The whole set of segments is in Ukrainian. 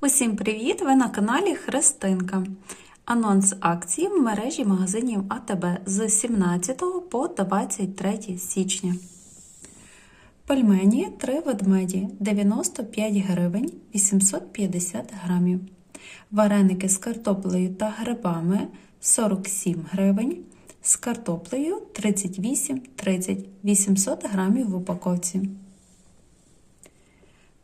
Усім привіт! Ви на каналі Христинка. Анонс акції в мережі магазинів АТБ з 17 по 23 січня. Пельмені 3 ведмеді 95 гривень 850 грамів. Вареники з картоплею та грибами 47 гривень. З картоплею 38-30 800 грамів в упаковці.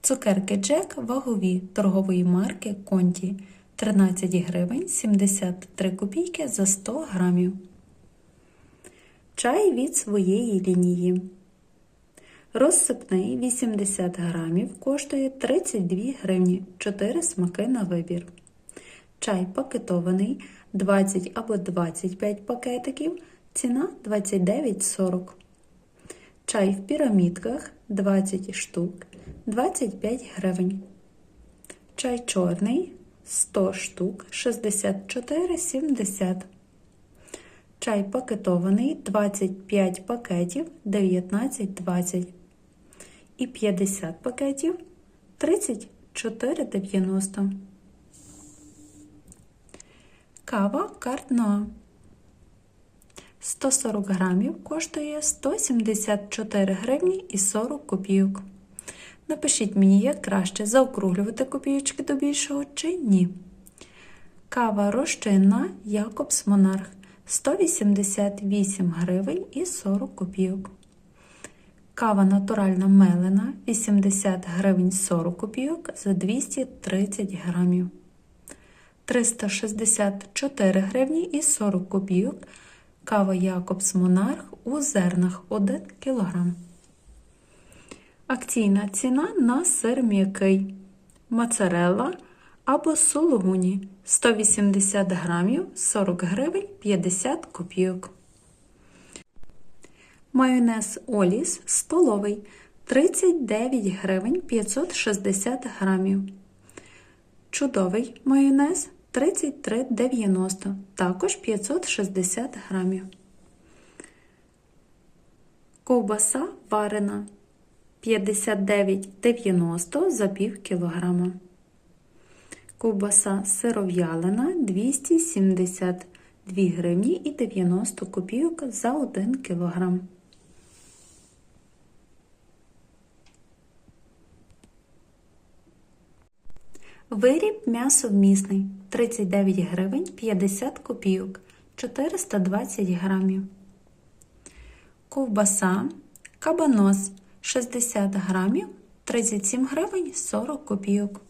Цукерки Джек вагові торгової марки Конті 13 гривень 73 копійки за 100 грамів. Чай від своєї лінії. Розсипний 80 грамів коштує 32 гривні 4 смаки на вибір. Чай пакетований 20 або 25 пакетиків. Ціна 29,40. Чай в пірамідках 20 штук 25 гривень. Чай чорний 100 штук 64,70. Чай пакетований 25 пакетів 19,20. І 50 пакетів 34,90. Кава Картноа 140 грамів коштує 174 гривні і 40 копійок. Напишіть мені, як краще заокруглювати копійочки до більшого чи ні. Кава розчинна Якобс Монарх 188 гривень і 40 копійок. Кава натуральна мелена 80 гривень 40 копійок за 230 грамів. 364 гривні і 40 копійок. Кава Якобс Монарх у зернах 1 кг. Акційна ціна на сир м'який. Моцарелла або сулугуні 180 грамів 40 гривень 50 копійок. Майонез Оліс столовий 39 гривень 560 грамів. Чудовий майонез 33,90, також 560 грамів. Ковбаса варена 59,90 за пів кілограма. Ковбаса сиров'ялина 272 гривні і 90 копійок за 1 кілограм. Виріб м'ясовмісний 39 гривень 50 копійок 420 грамів. Ковбаса кабанос 60 грамів 37 гривень 40 копійок.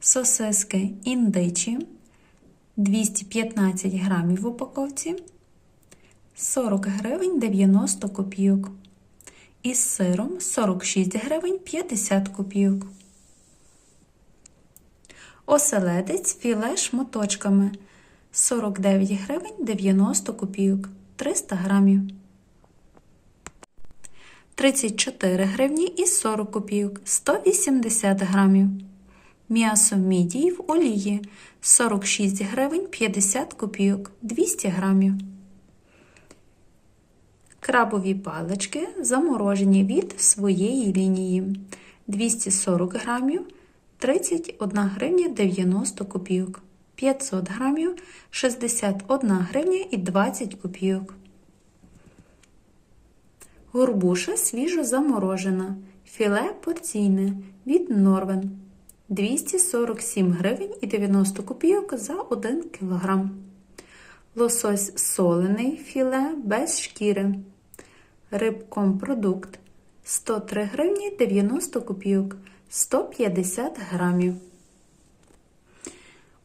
Сосиски індичі 215 грамів в упаковці 40 гривень 90 копійок. Із сиром 46 гривень 50 копійок. Оселедець філе шматочками 49 гривень 90 копійок 300 грамів. 34 гривні і 40 копійок 180 грамів. М'ясо мідій в олії 46 гривень 50 копійок 200 грамів. Крабові палички заморожені від своєї лінії 240 грамів 31 гривня 90 копійок, 500 грамів 61 гривня і 20 копійок. Горбуша свіжо заморожена. Філе порційне від Норвен 247 гривень і 90 копійок за 1 кг. Лосось солений філе без шкіри. Рибкомпродукт 103 гривні 90 копійок 150 грамів.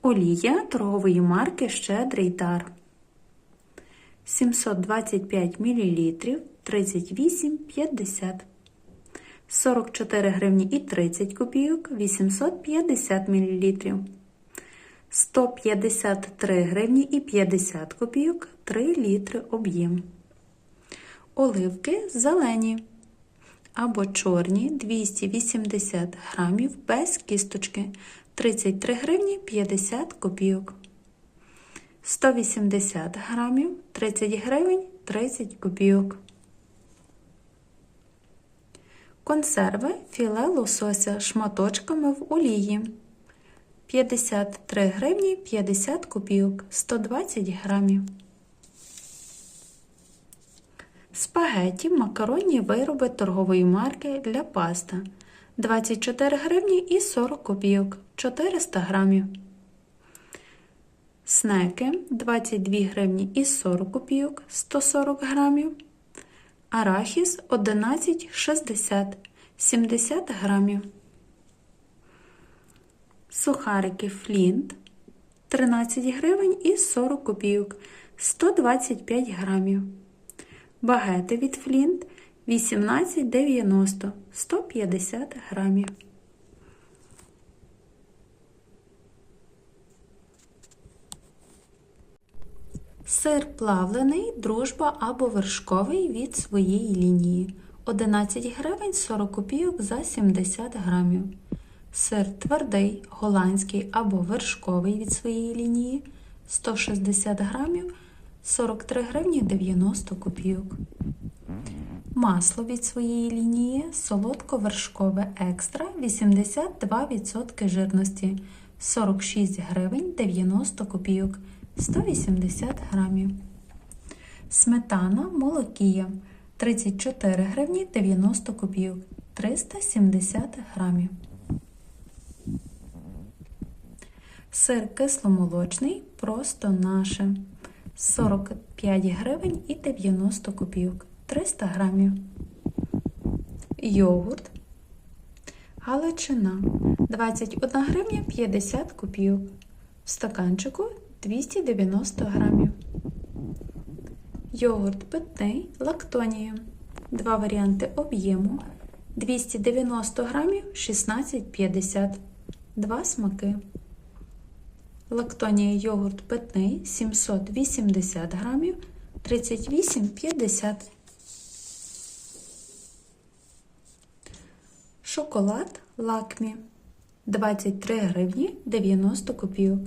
Олія торгової марки Щедрий дар 725 мл 38,50 44 гривні і 30 копійок 850 мл 153 гривні і 50 копійок 3 літри об'єм. Оливки зелені або чорні 280 грамів без кісточки 33 гривні 50 копійок. 180 грамів 30 гривень 30 копійок. Консерви філе лосося шматочками в олії 53 гривні 50 копійок 120 грамів. Спагеті макаронні вироби торгової марки для паста 24 гривні і 40 копійок 400 грамів. Снеки 22 гривні і 40 копійок 140 грамів. Арахіс 11,60 70 грамів. Сухарики Флінт 13 гривень і 40 копійок 125 грамів. Багети від Флінт 18,90 150 грамів. Сир плавлений, дружба або вершковий від своєї лінії 11 гривень 40 копійок за 70 грамів. Сир твердий, голландський або вершковий від своєї лінії 160 грамів 43 гривні 90 копійок. Масло від своєї лінії солодко-вершкове екстра 82% жирності 46 гривень 90 копійок 180 грамів. Сметана молокія 34 гривні 90 копійок 370 грамів. Сир кисломолочний просто наше 45 гривень і 90 копійок 300 грамів. Йогурт Галичина 21 гривня 50 копійок. В стаканчику 290 грамів. Йогурт питний лактонія. Два варіанти об'єму 290 грамів 16,50. Два смаки. Лактонія йогурт питний 780 грамів 38,50. Шоколад лакмі 23 гривні 90 копійок.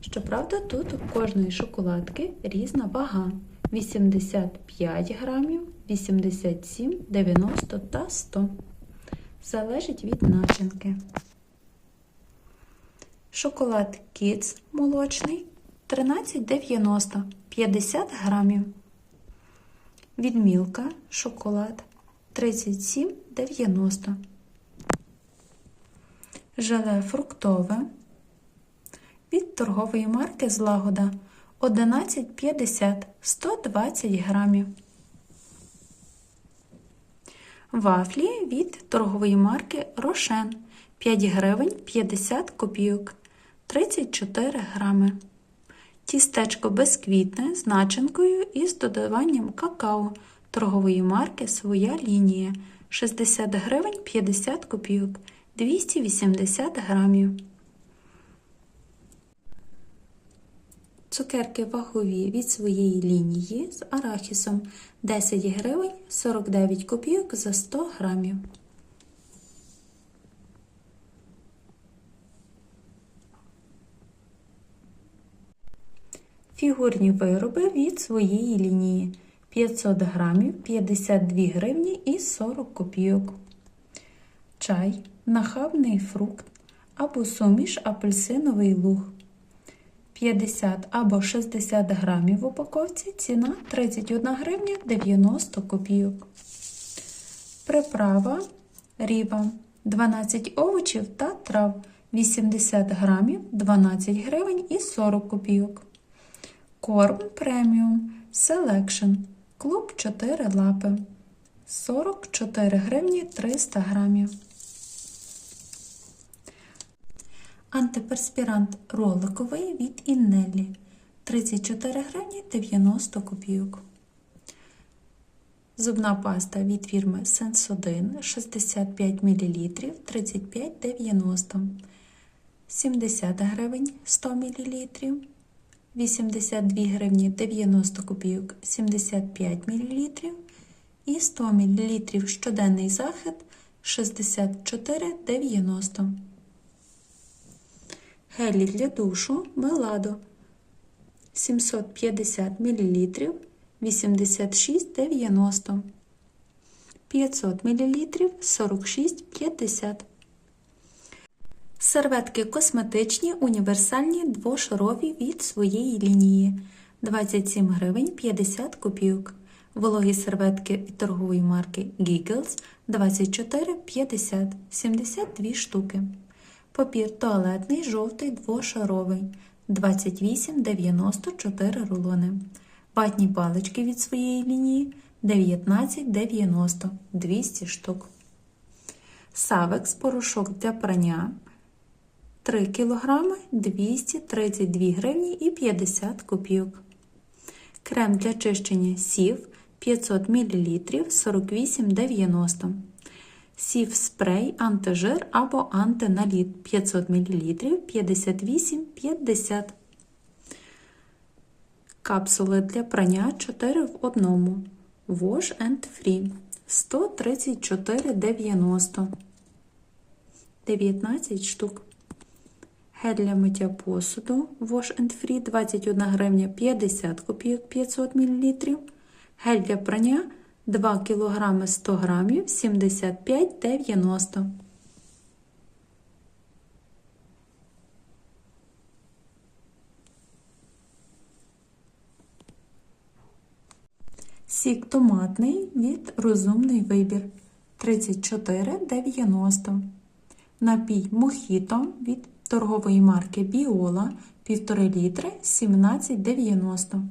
Щоправда, тут у кожної шоколадки різна вага 85 грамів, 87, 90 та 100. Залежить від начинки. Шоколад Kids молочний 13,90 50 грамів. Відмілка шоколад 37,90. Желе фруктове від торгової марки Злагода 11,50 120 грамів. Вафлі від торгової марки Рошен 5 гривень 50 копійок 34 грами. Тістечко безквітне з начинкою і з додаванням какао торгової марки Своя лінія 60 гривень 50 копійок 280 грамів. Цукерки вагові від своєї лінії з арахісом 10 гривень 49 копійок за 100 грамів. Фігурні вироби від своєї лінії 500 грамів 52 гривні і 40 копійок. Чай, нахабний фрукт або суміш апельсиновий луг. 50 або 60 грамів в упаковці ціна 31 гривня 90 копійок. Приправа ріба 12 овочів та трав 80 грамів 12 гривень і 40 копійок. Корм преміум Selection Клуб 4 лапи 44 гривні 300 грамів. Антиперспірант роликовий від Іннеллі 34 гривні 90 копійок. Зубна паста від фірми Sensodyne 65 мл 35,90 70 гривень 100 мл 82 гривні 90 копійок 75 мл і 100 мл щоденний захід 64,90 Гелі для душу Меладо 750 мл 86,90 500 мл 46,50 Серветки косметичні, універсальні, двошарові від своєї лінії 27 гривень 50 копійок. Вологі серветки від торгової марки Giggles 24,50 72 штуки. Папір туалетний жовтий двошаровий 28,94 рулони. Ватні палички від своєї лінії 19,90 200 штук. Савекс порошок для прання 3 кг 232 гривні і 50 копійок. Крем для чищення сів 500 мл 48,90. Сів спрей антижир або антиналіт 500 мл 58,50. Капсули для прання 4 в 1. Wash and Free 134,90. 19 штук. Гель для миття посуду Wash and Free 21 гривня 50 копійок 500 мл. Гель для прання 2 кг 100 грамів 75,90. Сік томатний від розумний вибір 34,90. Напій Мохіто від торгової марки Біола 1,5 літри 17,90.